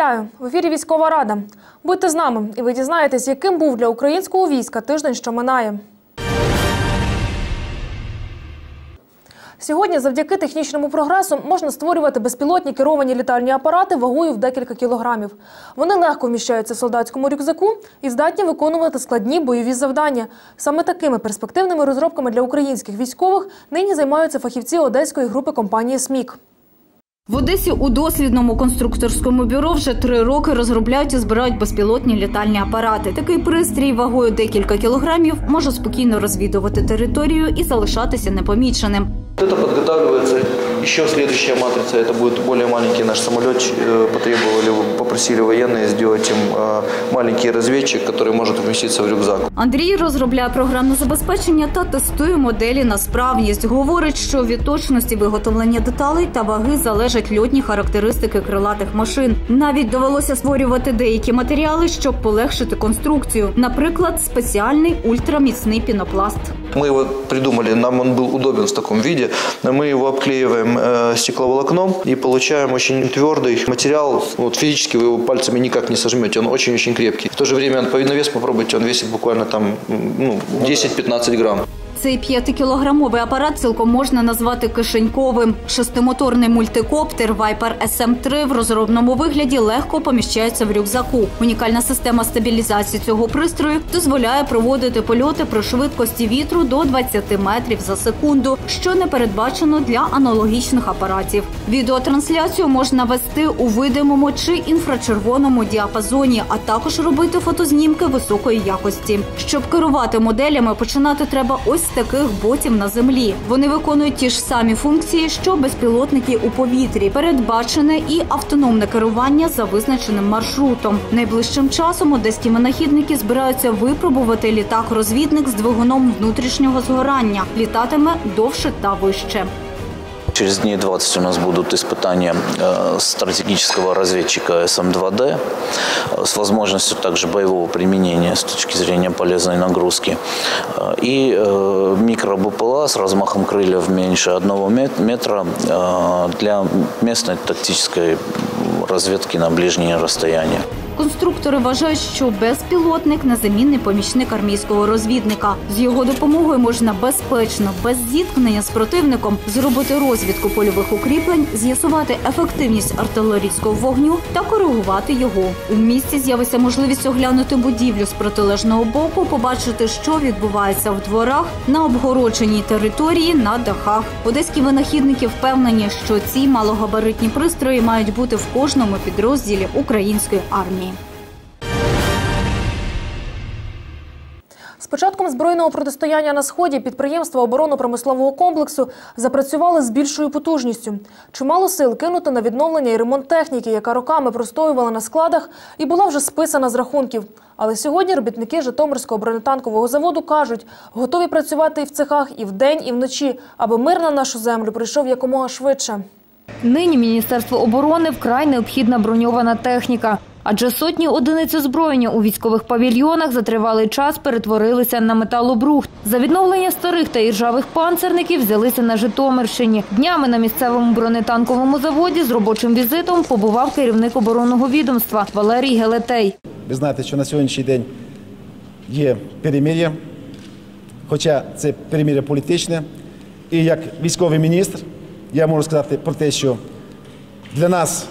Вітаю в ефірі Військова Рада. Будьте з нами, і ви дізнаєтесь, яким був для українського війська тиждень, що минає. Сьогодні, завдяки технічному прогресу, можна створювати безпілотні керовані літальні апарати вагою в декілька кілограмів. Вони легко вміщаються в солдатському рюкзаку і здатні виконувати складні бойові завдання. Саме такими перспективними розробками для українських військових нині займаються фахівці одеської групи компанії СМІК. В Одесі у дослідному конструкторському бюро вже три роки розробляють і збирають безпілотні літальні апарати. Такий пристрій вагою декілька кілограмів може спокійно розвідувати територію і залишатися непоміченим. Это подготавливается еще следующая матрица. Это будет более маленький наш самолет. Э, Потребовали, попросили военные сделать им э, маленький разведчик, который может вместиться в рюкзак. Андрій розробляє програмне забезпечення та тестує моделі на справність. Говорить, що від точності виготовлення деталей та ваги залежать льотні характеристики крилатих машин. Навіть довелося створювати деякі матеріали, щоб полегшити конструкцію. Наприклад, спеціальний ультраміцний пінопласт. Мы его придумали, нам он был удобен в таком виде. Мы его обклеиваем э, стекловолокном и получаем очень твердый материал. Вот физически вы его пальцами никак не сожмете, он очень-очень крепкий. В то же время на вес попробуйте, он весит буквально там ну, 10-15 грамм. Цей п'ятикілограмовий апарат цілком можна назвати кишеньковим. Шестимоторний мультикоптер Viper SM-3 в розробному вигляді легко поміщається в рюкзаку. Унікальна система стабілізації цього пристрою дозволяє проводити польоти при швидкості вітру до 20 метрів за секунду, що не передбачено для аналогічних апаратів. Відеотрансляцію можна вести у видимому чи інфрачервоному діапазоні, а також робити фотознімки високої якості. Щоб керувати моделями, починати треба ось таких ботів на землі. Вони виконують ті ж самі функції, що безпілотники у повітрі, передбачене і автономне керування за визначеним маршрутом. Найближчим часом одеські винахідники збираються випробувати літак-розвідник з двигуном внутрішнього згорання. Літатиме довше та вище. Через дней 20 у нас будут испытания э, стратегического разведчика СМ-2Д э, с возможностью также боевого применения с точки зрения полезной нагрузки. Э, И микро-БПЛА с размахом крыльев меньше одного мет- метра для местной тактической разведки на ближние расстояния. Конструктори вважають, що безпілотник незамінний помічник армійського розвідника. З його допомогою можна безпечно, без зіткнення з противником, зробити розвідку польових укріплень, з'ясувати ефективність артилерійського вогню та коригувати його. У місті з'явиться можливість оглянути будівлю з протилежного боку, побачити, що відбувається в дворах на обгородженій території на дахах. Одеські винахідники впевнені, що ці малогабаритні пристрої мають бути в кожному підрозділі української армії. Початком збройного протистояння на сході підприємства оборонно-промислового комплексу запрацювали з більшою потужністю. Чимало сил кинуто на відновлення і ремонт техніки, яка роками простоювала на складах і була вже списана з рахунків. Але сьогодні робітники Житомирського бронетанкового заводу кажуть, готові працювати і в цехах, і вдень, і вночі, аби мир на нашу землю прийшов якомога швидше. Нині Міністерству оборони вкрай необхідна броньована техніка. Адже сотні одиниць озброєння у військових павільйонах за тривалий час перетворилися на металобрухт. За відновлення старих та іржавих панцерників взялися на Житомирщині. Днями на місцевому бронетанковому заводі з робочим візитом побував керівник оборонного відомства Валерій Гелетей. Ви знаєте, що на сьогоднішній день є перемир'я, хоча це перемир'я політичне. І як військовий міністр я можу сказати про те, що для нас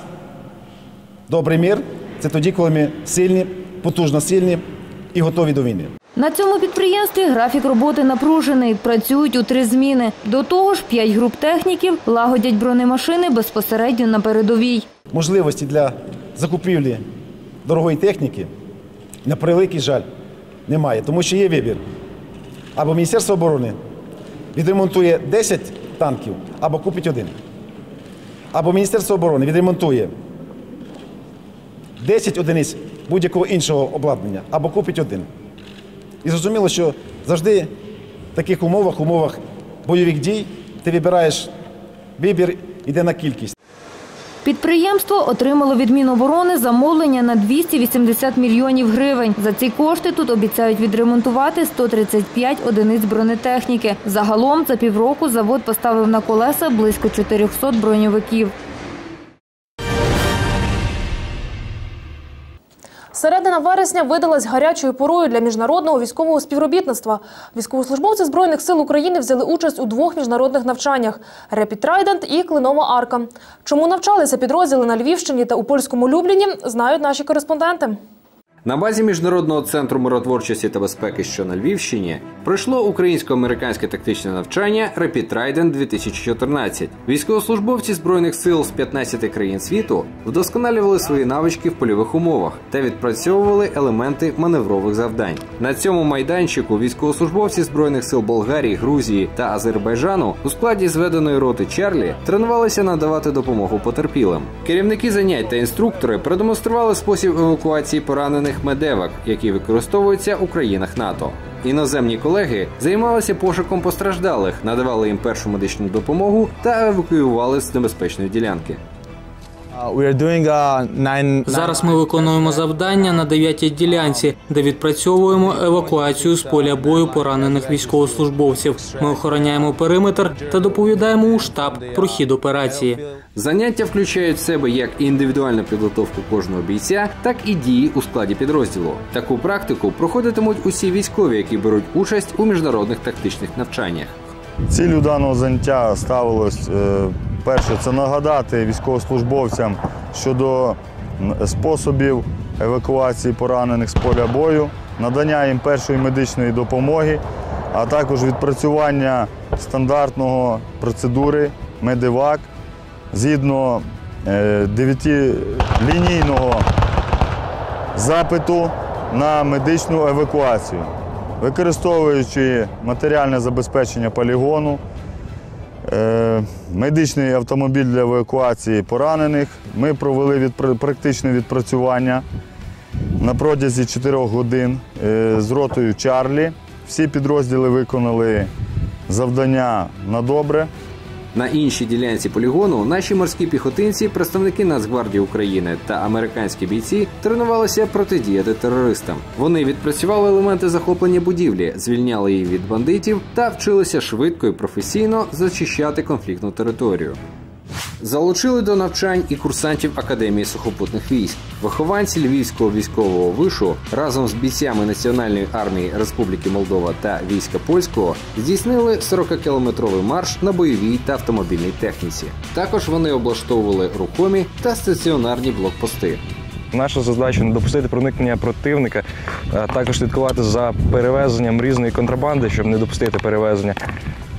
добрий мир це тоді, коли ми сильні, потужно сильні і готові до війни. На цьому підприємстві графік роботи напружений. Працюють у три зміни. До того ж, п'ять груп техніків лагодять бронемашини безпосередньо на передовій. Можливості для закупівлі дорогої техніки, на превеликий жаль, немає, тому що є вибір. Або Міністерство оборони відремонтує 10 танків, або купить один. Або Міністерство оборони відремонтує 10 одиниць будь-якого іншого обладнання, або купить один. І зрозуміло, що завжди в таких умовах, умовах бойових дій, ти вибираєш вибір, іде на кількість. Підприємство отримало від Міноборони замовлення на 280 мільйонів гривень. За ці кошти тут обіцяють відремонтувати 135 одиниць бронетехніки. Загалом за півроку завод поставив на колеса близько 400 броньовиків. Середина вересня видалась гарячою порою для міжнародного військового співробітництва. Військовослужбовці Збройних сил України взяли участь у двох міжнародних навчаннях – «Репід Трайдент» і «Клинова арка». Чому навчалися підрозділи на Львівщині та у польському Любліні, знають наші кореспонденти. На базі міжнародного центру миротворчості та безпеки, що на Львівщині, пройшло українсько-американське тактичне навчання Rapid Trident 2014. Військовослужбовці збройних сил з 15 країн світу вдосконалювали свої навички в польових умовах та відпрацьовували елементи маневрових завдань. На цьому майданчику військовослужбовці збройних сил Болгарії, Грузії та Азербайджану у складі зведеної роти Чарлі тренувалися надавати допомогу потерпілим. Керівники занять та інструктори продемонстрували спосіб евакуації поранених медевак, які використовуються у країнах НАТО. Іноземні колеги займалися пошуком постраждалих, надавали їм першу медичну допомогу та евакуювали з небезпечної ділянки. Зараз ми виконуємо завдання на 9-й ділянці, де відпрацьовуємо евакуацію з поля бою поранених військовослужбовців. Ми охороняємо периметр та доповідаємо у штаб про хід операції. Заняття включають в себе як індивідуальну підготовку кожного бійця, так і дії у складі підрозділу. Таку практику проходитимуть усі військові, які беруть участь у міжнародних тактичних навчаннях. Ціллю даного заняття ставилось е, перше це нагадати військовослужбовцям щодо способів евакуації поранених з поля бою, надання їм першої медичної допомоги, а також відпрацювання стандартного процедури медивак згідно е, дев'ятилінійного запиту на медичну евакуацію, використовуючи матеріальне забезпечення полігону, медичний автомобіль для евакуації поранених. Ми провели від, практичне відпрацювання на протязі 4 годин е, з ротою Чарлі. Всі підрозділи виконали завдання на добре. На іншій ділянці полігону наші морські піхотинці, представники Нацгвардії України та американські бійці тренувалися протидіяти терористам. Вони відпрацювали елементи захоплення будівлі, звільняли її від бандитів та вчилися швидко і професійно зачищати конфліктну територію. Залучили до навчань і курсантів Академії сухопутних військ. Вихованці Львівського військового вишу разом з бійцями Національної армії Республіки Молдова та війська польського здійснили 40-кілометровий марш на бойовій та автомобільній техніці. Також вони облаштовували рухомі та стаціонарні блокпости. Наша задача не допустити проникнення противника, а також слідкувати за перевезенням різної контрабанди, щоб не допустити перевезення,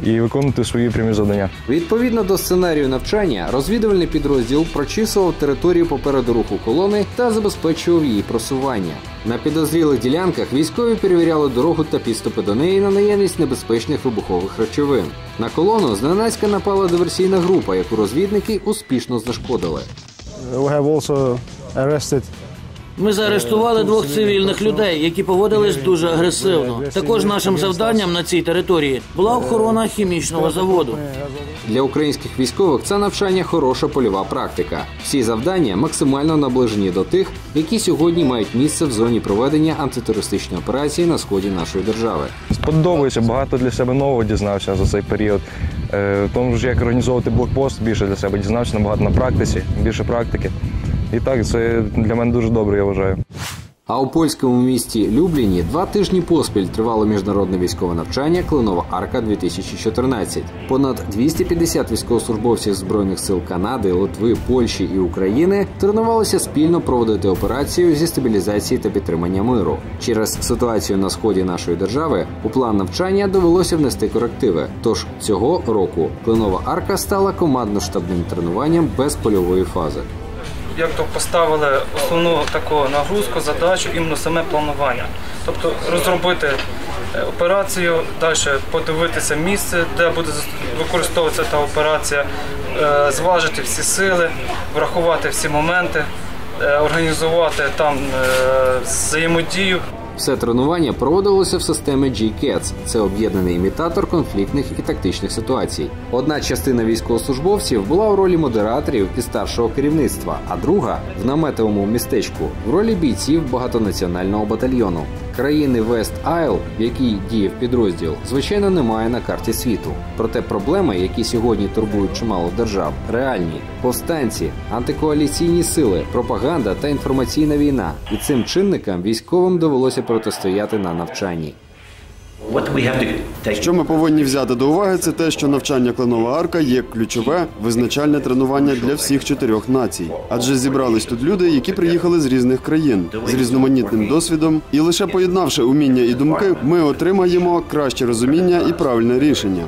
і виконувати свої прямі завдання. Відповідно до сценарію навчання, розвідувальний підрозділ прочісував територію попереду руху колони та забезпечував її просування. На підозрілих ділянках військові перевіряли дорогу та підступи до неї на наявність небезпечних вибухових речовин. На колону зненацька напала диверсійна група, яку розвідники успішно знешкодили. We have also arrested Ми заарештували двох цивільних людей, які поводились дуже агресивно. Також нашим завданням на цій території була охорона хімічного заводу. Для українських військових це навчання хороша польова практика. Всі завдання максимально наближені до тих, які сьогодні мають місце в зоні проведення антитерористичної операції на сході нашої держави. Сподобається, багато для себе нового дізнався за цей період. Е, В тому ж, як організовувати блокпост, більше для себе дізнався набагато на практиці, більше практики. І так, це для мене дуже добре, я вважаю. А у польському місті Любліні два тижні поспіль тривало міжнародне військове навчання Клинова Арка 2014. Понад 250 військовослужбовців збройних сил Канади, Литви, Польщі і України тренувалися спільно проводити операцію зі стабілізації та підтримання миру. Через ситуацію на сході нашої держави у план навчання довелося внести корективи. Тож цього року Клинова Арка стала командно-штабним тренуванням без польової фази. Як то поставили основну таку нагрузку, задачу іменно саме планування. Тобто розробити е, операцію, далі подивитися місце, де буде використовуватися та операція, е, зважити всі сили, врахувати всі моменти, е, організувати там взаємодію. Все тренування проводилося в системі G-CATS – це об'єднаний імітатор конфліктних і тактичних ситуацій. Одна частина військовослужбовців була у ролі модераторів і старшого керівництва, а друга в наметовому містечку в ролі бійців багатонаціонального батальйону. Країни Вест Айл, в якій діяв підрозділ, звичайно, немає на карті світу. Проте проблеми, які сьогодні турбують чимало держав, реальні повстанці, антикоаліційні сили, пропаганда та інформаційна війна. І цим чинникам військовим довелося протистояти на навчанні. Що ми повинні взяти до уваги, це те, що навчання кленова арка є ключове визначальне тренування для всіх чотирьох націй. Адже зібрались тут люди, які приїхали з різних країн з різноманітним досвідом, і лише поєднавши уміння і думки, ми отримаємо краще розуміння і правильне рішення.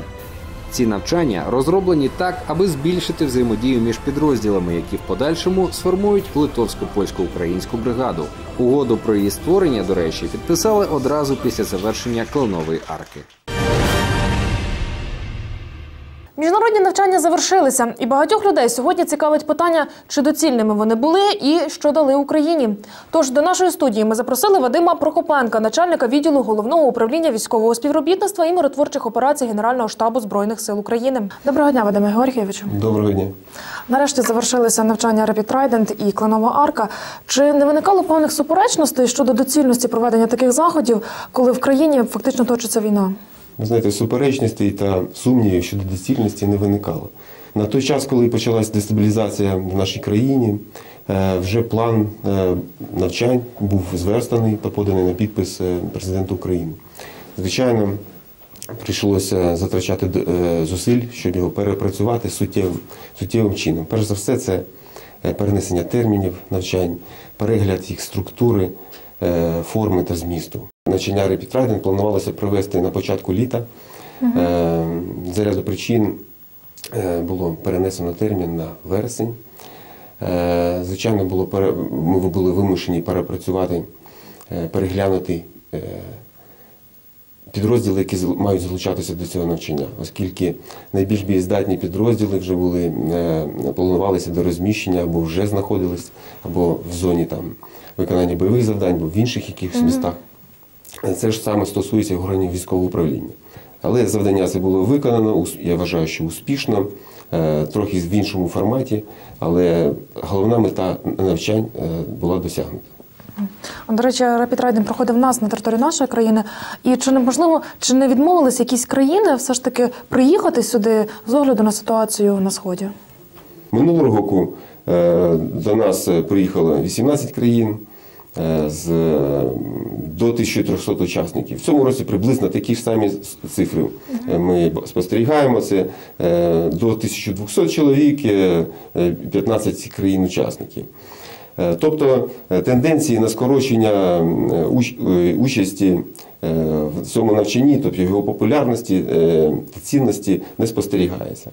Ці навчання розроблені так, аби збільшити взаємодію між підрозділами, які в подальшому сформують литовсько-польсько-українську бригаду. Угоду про її створення, до речі, підписали одразу після завершення клонової арки. Міжнародні навчання завершилися, і багатьох людей сьогодні цікавить питання, чи доцільними вони були і що дали Україні. Тож до нашої студії ми запросили Вадима Прокопенка, начальника відділу головного управління військового співробітництва і миротворчих операцій Генерального штабу збройних сил України. Доброго дня, Вадиме Георгійовичу. Доброго дня. Нарешті завершилися навчання Rapid Trident і Кленова Арка. Чи не виникало певних суперечностей щодо доцільності проведення таких заходів, коли в країні фактично точиться війна? Ви знаєте, суперечностей та сумнівів щодо доцільності не виникало. На той час, коли почалась дестабілізація в нашій країні, е, вже план е, навчань був зверстаний та поданий на підпис е, президенту України. Звичайно, прийшлося затрачати зусиль, щоб його перепрацювати суттєвим, суттєвим чином. Перш за все, це перенесення термінів навчань, перегляд їх структури, форми та змісту. Навчання Rapid планувалося провести на початку літа. Е, За ряду причин е, було перенесено термін на вересень. Е, Звичайно, було ми були вимушені перепрацювати, переглянути підрозділи, які мають залучатися до цього навчання, оскільки найбільш бієздатні підрозділи вже були планувалися до розміщення або вже знаходились, або в зоні там виконання бойових завдань, або в інших якихось містах. Це ж саме стосується органів військового управління. Але завдання це було виконано, я вважаю, що успішно, е, трохи в іншому форматі, але головна мета навчань е, була досягнута. До речі, Trident проходив нас на території нашої країни. І чи неможливо, чи не відмовились якісь країни все ж таки приїхати сюди з огляду на ситуацію на сході? Минулого року е, до нас приїхало 18 країн з е, до 1300 учасників. В цьому році приблизно такі ж самі цифри е, ми спостерігаємо. Це е, до 1200 чоловік, е, е, 15 країн-учасників. Е, Тобто е, тенденції на скорочення е, е, участі е, в цьому навчанні, тобто його популярності е, та цінності не спостерігається.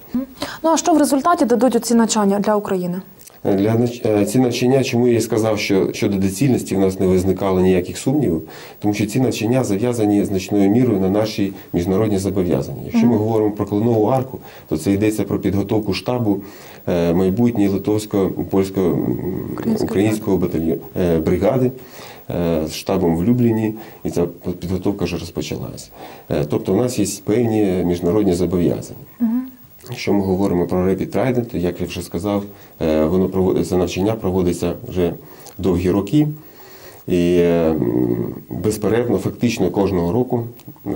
Ну а що в результаті дадуть ці навчання для України? Для нач- е, ці навчання, чому я і сказав, що щодо доцільності в нас не виникало ніяких сумнівів, тому що ці навчання зав'язані значною мірою на наші міжнародні зобов'язання. Якщо ми говоримо про кленову арку, то це йдеться про підготовку штабу е, майбутньої литовсько-польсько-українського батальйону е, бригади. е, З штабом в Любліні, і ця підготовка вже розпочалася. Е, Тобто, у нас є певні міжнародні зобов'язання. Якщо ми говоримо про Rapid Trident, як я вже сказав, е, воно проводиться навчання, проводиться вже довгі роки. І е, безперервно, фактично кожного року. Е,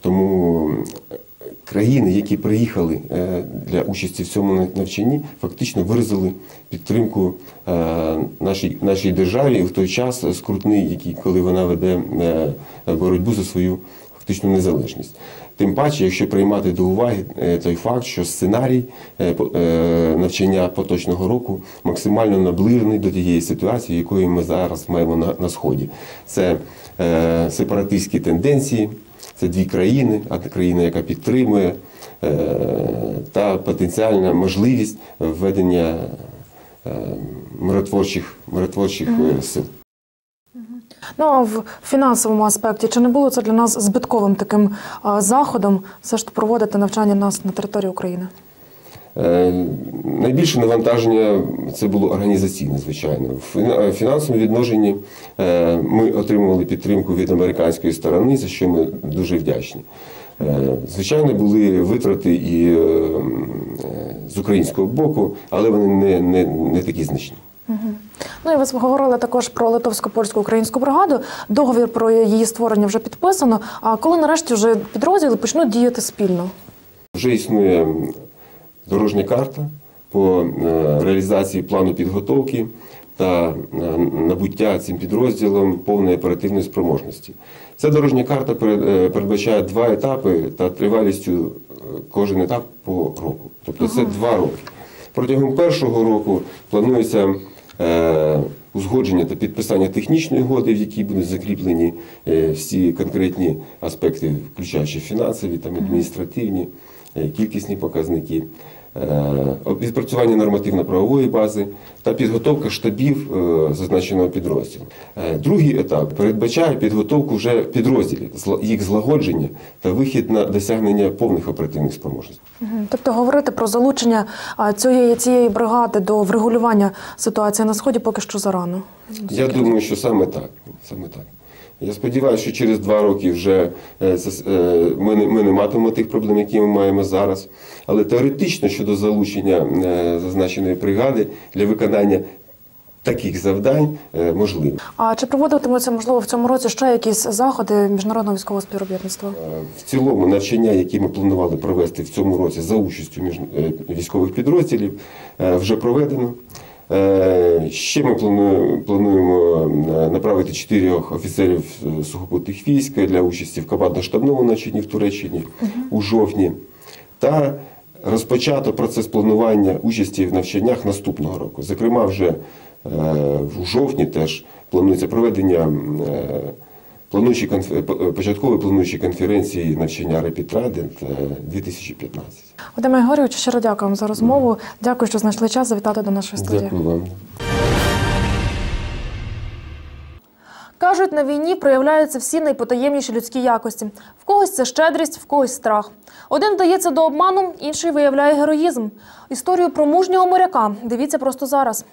Тому країни, які приїхали для участі в цьому навчанні, фактично виразили підтримку нашій, нашій державі в той час скрутний, який, коли вона веде боротьбу за свою фактичну незалежність. Тим паче, якщо приймати до уваги е, той факт, що сценарій е, е, навчання поточного року максимально наближений до тієї ситуації, якої ми зараз маємо на, на сході. Це е, сепаратистські тенденції, це дві країни, одна країна, яка підтримує, е, та потенціальна можливість введення е, миротворчих, миротворчих е, сил. Ну а в фінансовому аспекті чи не було це для нас збитковим таким заходом все ж проводити навчання нас на території України? Е, Найбільше навантаження це було організаційне, звичайно. В фінансовому відношенні е, ми отримували підтримку від американської сторони, за що ми дуже вдячні. Е, Звичайно, були витрати і з українського боку, але вони не, не, не такі значні. Ну і ви говорили також про литовсько-польську українську бригаду. Договір про її створення вже підписано. А коли нарешті вже підрозділи почнуть діяти спільно? Вже існує дорожня карта по е, реалізації плану підготовки та е, набуття цим підрозділом повної оперативної спроможності. Ця дорожня карта е, передбачає два етапи та тривалістю кожен етап по року. Тобто це два роки. Протягом першого року планується узгодження та підписання технічної угоди, в якій будуть закріплені е, всі конкретні аспекти, включаючи фінансові, там, адміністративні, е, кількісні показники. Е, Відпрацювання нормативно-правової бази та підготовка штабів е, зазначеного підрозділу. Е, Другий етап передбачає підготовку вже підрозділів, їх злагодження та вихід на досягнення повних оперативних спроможностей. Тобто говорити про залучення цієї цієї бригади до врегулювання ситуації на сході поки що зарано. Я думаю, що саме так. Саме так. Я сподіваюся, що через два роки вже е, е, ми не, ми не матимемо тих проблем, які ми маємо зараз. Але теоретично щодо залучення е, зазначеної бригади для виконання таких завдань можливо. А чи проводитимуться можливо в цьому році ще якісь заходи міжнародного військового співробітництва? В цілому навчання, які ми планували провести в цьому році за участю між, військових підрозділів, вже проведено. Е, Ще ми плануємо, плануємо е, направити чотирьох офіцерів е, сухопутних військ для участі в командно-штабному начині в Туреччині у жовтні. Та розпочато процес планування участі в навчаннях наступного року. Зокрема, вже в жовтні теж планується проведення плануючі по- початкової плануючої конференції навчання е, 2015. Вадиме Григорійовичу, щиро дякую вам за розмову. Дякую, що знайшли час завітати до нашої студії. Дякую вам. Кажуть, на війні проявляються всі найпотаємніші людські якості. В когось це щедрість, в когось страх. Один вдається до обману, інший виявляє героїзм. Історію про мужнього моряка дивіться просто зараз.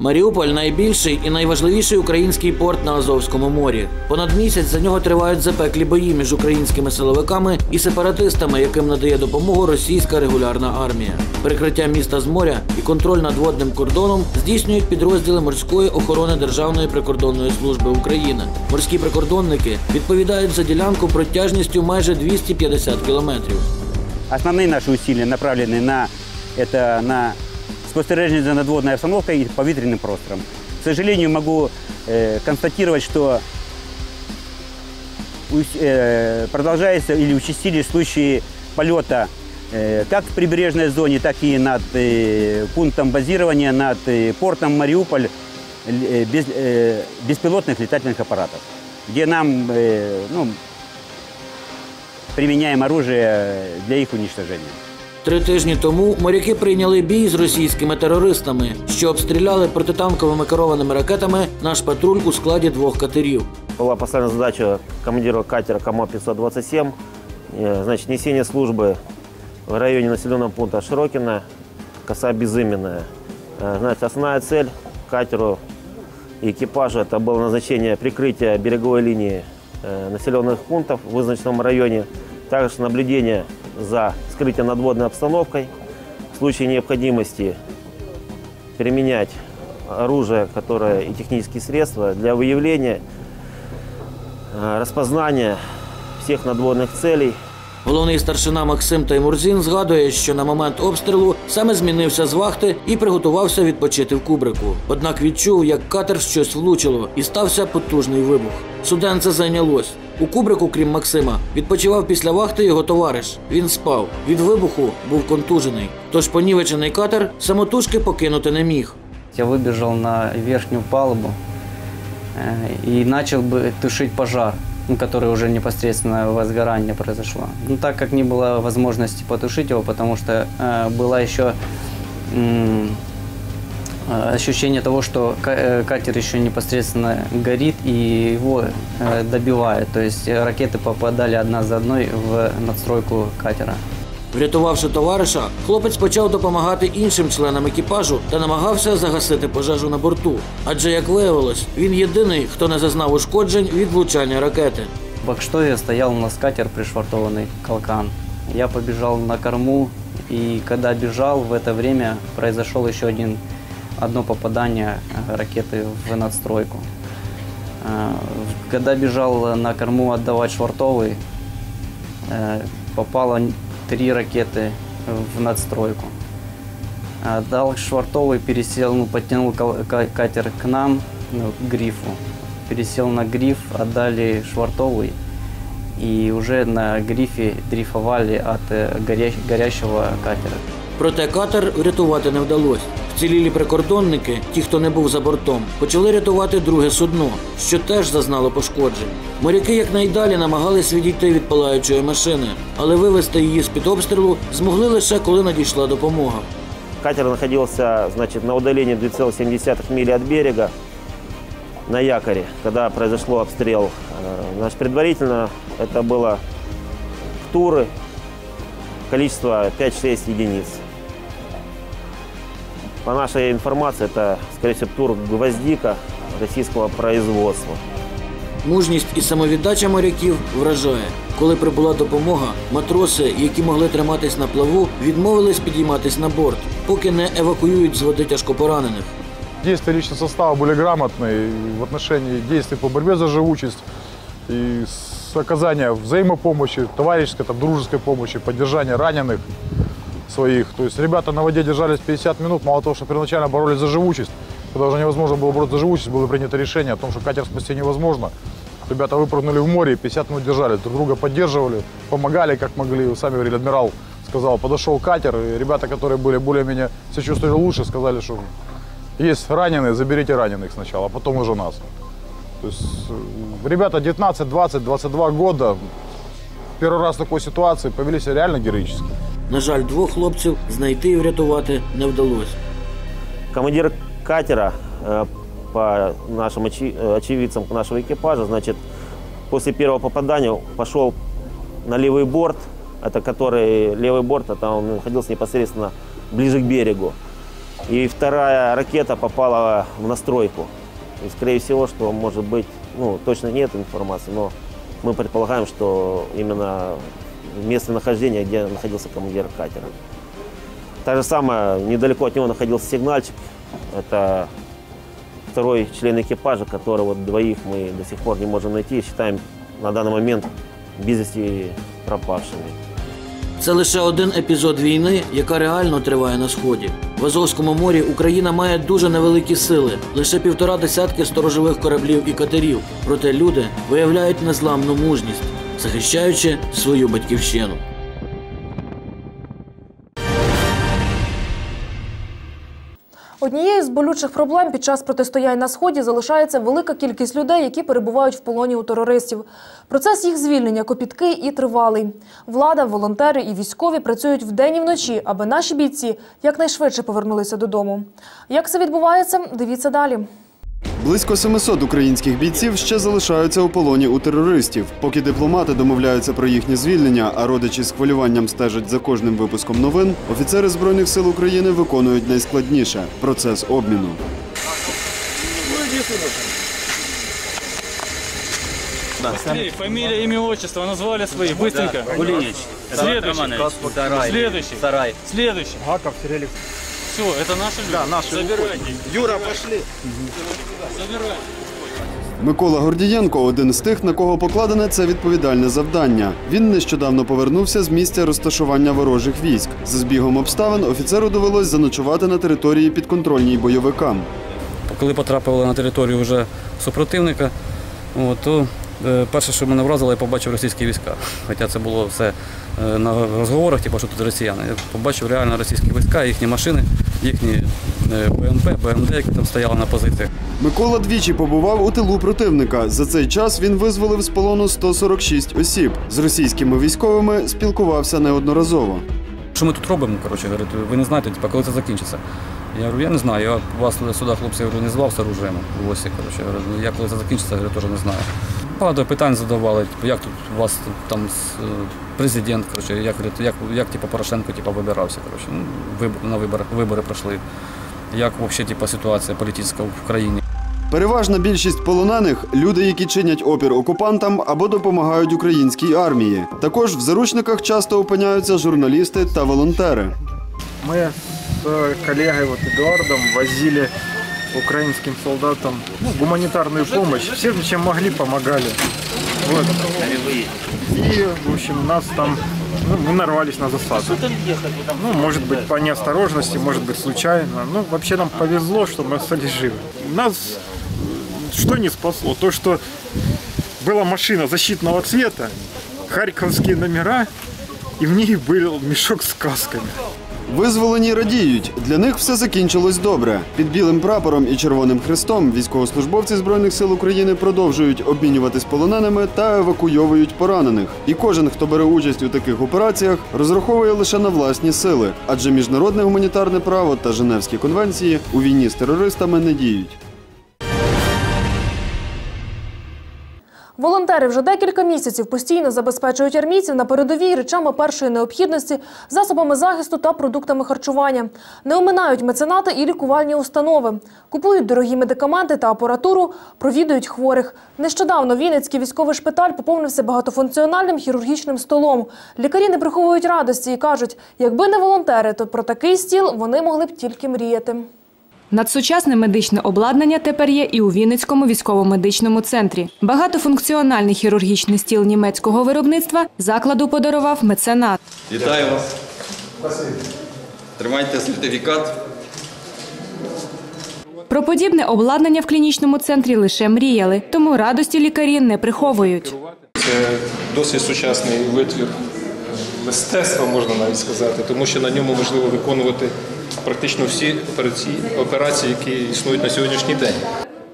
Маріуполь найбільший і найважливіший український порт на Азовському морі. Понад місяць за нього тривають запеклі бої між українськими силовиками і сепаратистами, яким надає допомогу російська регулярна армія. Перекриття міста з моря і контроль над водним кордоном здійснюють підрозділи морської охорони Державної прикордонної служби України. Морські прикордонники відповідають за ділянку протяжністю майже 250 кілометрів. Основные наши усилия направлены на, это на спостережение за надводной обстановкой и повітряным простором. К сожалению, могу э, констатировать, что э, продолжается или участились случаи полета э, как в прибрежной зоне, так и над э, пунктом базирования, над э, портом Мариуполь э, без- э, беспилотных летательных аппаратов, где нам э, ну, применяем оружие для их уничтожения. Три тижні тому моряки прийняли бій з російськими терористами, що обстріляли протитанковими керованими ракетами наш патруль у складі двох катерів. Была поставлена задача командира катера КАМО-527, э, значит, несение службы в районе населенного пункта Широкино, коса Безыменная. Э, Значит, основная цель катеру и экипажу это было назначение прикрытия береговой линии э, населенных пунктов в вызначенном районе, также наблюдение за скрытием надводной обстановкой, в случае необходимости применять оружие, которое и технические средства для выявления, э, распознания всех надводных целей, Головний старшина Максим Таймурзін згадує, що на момент обстрілу саме змінився з вахти і приготувався відпочити в кубрику. Однак відчув, як катер щось влучило, і стався потужний вибух. Суденце зайнялось. У кубрику, крім Максима, відпочивав після вахти його товариш. Він спав. Від вибуху був контужений. Тож понівечений катер самотужки покинути не міг. Я выбежал на верхнюю палубу э, и начал бы тушить пожар, ну, который уже непосредственно возгорание произошло. Ну, так как не было возможности потушить его, потому что э, было еще м, э, ощущение того, что ка- э, катер еще непосредственно горит и его э, добивает. То есть э, ракеты попадали одна за одной в надстройку катера. Врятувавши товариша, хлопець почав допомагати іншим членам екіпажу та намагався загасити пожежу на борту. Адже, як виявилось, він єдиний, хто не зазнав ушкоджень від влучання ракети. В Бакштове стоял у нас катер пришвартованный «Калкан». Я побежал на корму, и когда бежал, в это время произошел еще один одно попадание э, ракеты в надстройку. Э, Когда бежал на корму отдавать швартовый, э, попало н- три ракеты в надстройку. Отдал швартовый, пересел, ну, подтянул ка- ка- катер к нам, ну, к грифу. Пересел на гриф, отдали швартовый. И уже на грифе дрейфовали от э, горя- горящего катера. Проте катер врятувати не вдалося. Вцілілі прикордонники, ті, хто не був за бортом, почали рятувати друге судно, що теж зазнало пошкоджень. Моряки якнайдалі намагались відійти від палаючої машини, але вивести її з-під обстрілу змогли лише коли надійшла допомога. Катер находился значит, на удалении 2,7 мили от берега на якоре, когда произошло обстрел. Э, Значит, предварительно это было туры, количество 5-6 единиц. По нашей информации, это, скорее всего, тур «Гвоздика» российского производства. Мужність і самовіддача моряків вражає. Коли прибула допомога, матроси, які могли триматись на плаву, відмовились підійматись на борт, поки не евакуюють з води тяжкопоранених. Действия личного состава были грамотные в отношении действий по борьбе за живучесть и с оказания взаимопомощи, товарищеской, там, дружеской помощи, поддержания раненых Своих. То есть ребята на воде держались 50 минут, мало того, что первоначально боролись за живучесть, когда уже невозможно было бороться за живучесть, было принято решение о том, что катер спасти невозможно. Ребята выпрыгнули в море и 50 минут держались, друг друга поддерживали, помогали как могли. Вы сами говорили, адмирал сказал, подошел катер, и ребята, которые были более-менее себя чувствовали лучше, сказали, что есть раненые, заберите раненых сначала, а потом уже нас. То есть э, ребята 19, 20, 22 года, первый раз в такой ситуации повели себя реально героически. На жаль, двох хлопців знайти і врятувати не вдалося. Командир катера, по нашим очевидцам нашего экипажа, значит, после первого попадания пошел на левый борт, это который левый борт, это он находился непосредственно ближе к берегу. И вторая ракета попала в настройку. И, скорее всего, что может быть, ну, точно нет информации, но мы предполагаем, что именно место нахождения, где находился командир катера. Так же самое, недалеко от него находился сигнальчик. Это второй член экипажа, которого двоих мы до сих пор не можем найти. Считаем на данный момент без вести пропавшими. Це лише один епізод війни, яка реально триває на сході. В Азовському морі Україна має дуже невеликі сили, лише півтора десятки сторожових кораблів і катерів. Проте люди виявляють незламну мужність, захищаючи свою батьківщину. Однією з болючих проблем під час протистоянь на сході залишається велика кількість людей, які перебувають в полоні у терористів. Процес їх звільнення копіткий і тривалий. Влада, волонтери і військові працюють вдень і вночі, аби наші бійці якнайшвидше повернулися додому. Як це відбувається? Дивіться далі. Близько 700 українських бійців ще залишаються у полоні у терористів. Поки дипломати домовляються про їхнє звільнення, а родичі з хвилюванням стежать за кожним випуском новин, офіцери Збройних сил України виконують найскладніше процес обміну. Фамилия, имя, отчество, назвали свои, быстренько. Кулинич. Следующий. Следующий. Сарай. Следующий. Гаков Сергей Все, это наши люди. Да, наши. Забирайте. Юра, пошли. Забирайте. Микола Гордієнко один з тих, на кого покладене це відповідальне завдання. Він нещодавно повернувся з місця розташування ворожих військ. За збігом обставин офіцеру довелось заночувати на території підконтрольній бойовикам. Коли потрапили на територію вже супротивника, от, то перше, що мене вразило, я побачив російські війська. Хоча це було все е, на розговорах, типу, що тут росіяни. Я побачив реально російські війська, їхні машини, їхні е, БМП, БМД, які там стояли на позиціях. Микола двічі побував у тилу противника. За цей час він визволив з полону 146 осіб. З російськими військовими спілкувався неодноразово. Що ми тут робимо? Коротше, говорять, ви не знаєте, типу, коли це закінчиться. Я говорю, я не знаю, я вас сюди хлопці не звав з оружием в ОСі. Коротше, я говорю, «Ну, я коли це закінчиться, я говорю, теж не знаю. Багато питань задавали, типу, як тут у вас там е, президент, коротше, як, як, як типу, Порошенко типу, вибирався, коротше, ну, вибор, на вибори, вибори пройшли. Як взагалі типу, ситуація політична в країні. Переважна більшість полонених люди, які чинять опір окупантам або допомагають українській армії. Також в заручниках часто опиняються журналісти та волонтери. Ми с коллегой вот Эдуардом возили украинским солдатам ну, гуманитарную помощь. Всем, чем могли, помогали. Вот. И, в общем, нас там, ну, мы нарвались на засаду. Ну, может быть, по неосторожности, может быть, случайно. Ну, вообще нам повезло, что мы остались живы. Нас что не спасло? То, что была машина защитного цвета, харьковские номера, и в ней был мешок с касками. Визволені радіють. Для них все закінчилось добре. Під білим прапором і червоним хрестом військовослужбовці збройних сил України продовжують обмінюватись полоненими та евакуйовують поранених. І кожен, хто бере участь у таких операціях, розраховує лише на власні сили, адже міжнародне гуманітарне право та Женевські конвенції у війні з терористами не діють. Волонтери вже декілька місяців постійно забезпечують армійців на передовій речами першої необхідності, засобами захисту та продуктами харчування. Не оминають меценати і лікувальні установи. Купують дорогі медикаменти та апаратуру, провідують хворих. Нещодавно Вінницький військовий шпиталь поповнився багатофункціональним хірургічним столом. Лікарі не приховують радості і кажуть, якби не волонтери, то про такий стіл вони могли б тільки мріяти. Надсучасне медичне обладнання тепер є і у Вінницькому військово-медичному центрі. Багатофункціональний хірургічний стіл німецького виробництва закладу подарував меценат. Вітаю вас. Тримайте сертифікат. Про подібне обладнання в клінічному центрі лише мріяли, тому радості лікарі не приховують. Це досить сучасний витвір мистецтва, можна навіть сказати, тому що на ньому можливо виконувати практично всі операції, які існують на сьогоднішній день.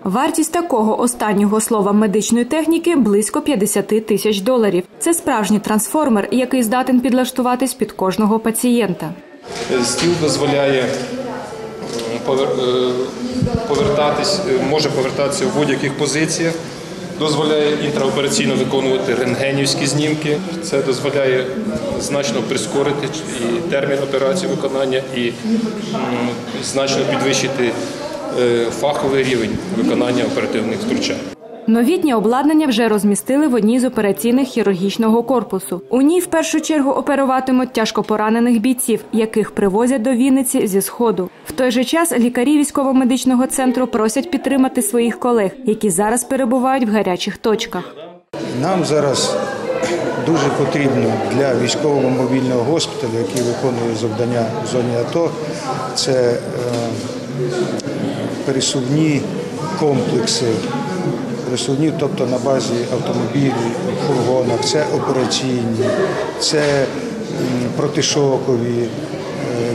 Вартість такого останнього слова медичної техніки близько 50 тисяч доларів. Це справжній трансформер, який здатен підлаштуватись під кожного пацієнта. Стіл дозволяє е, повертатись, е, може повертатися в будь-яких позиціях, дозволяє інтраопераційно виконувати рентгенівські знімки. Це дозволяє значно прискорити і термін операції виконання, і значно підвищити е, фаховий рівень виконання оперативних втручань. Новітнє обладнання вже розмістили в одній з операційних хірургічного корпусу. У ній в першу чергу оперуватимуть тяжко поранених бійців, яких привозять до Вінниці зі сходу. В той же час лікарі військово-медичного центру просять підтримати своїх колег, які зараз перебувають в гарячих точках. Нам зараз дуже потрібно для військового мобільного госпіталю, який виконує завдання в зоні АТО, це е, пересувні комплекси, пересувні, тобто на базі автомобілів, фургонах, це операційні, це протишокові е,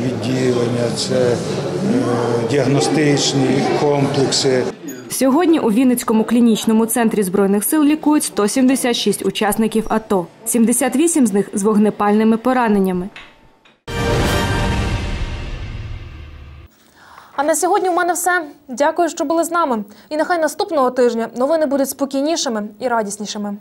відділення, це е, діагностичні комплекси. Сьогодні у Вінницькому клінічному центрі збройних сил лікують 176 учасників АТО, 78 з них з вогнепальними пораненнями. А на сьогодні у мене все. Дякую, що були з нами. І нехай наступного тижня новини будуть спокійнішими і радіснішими.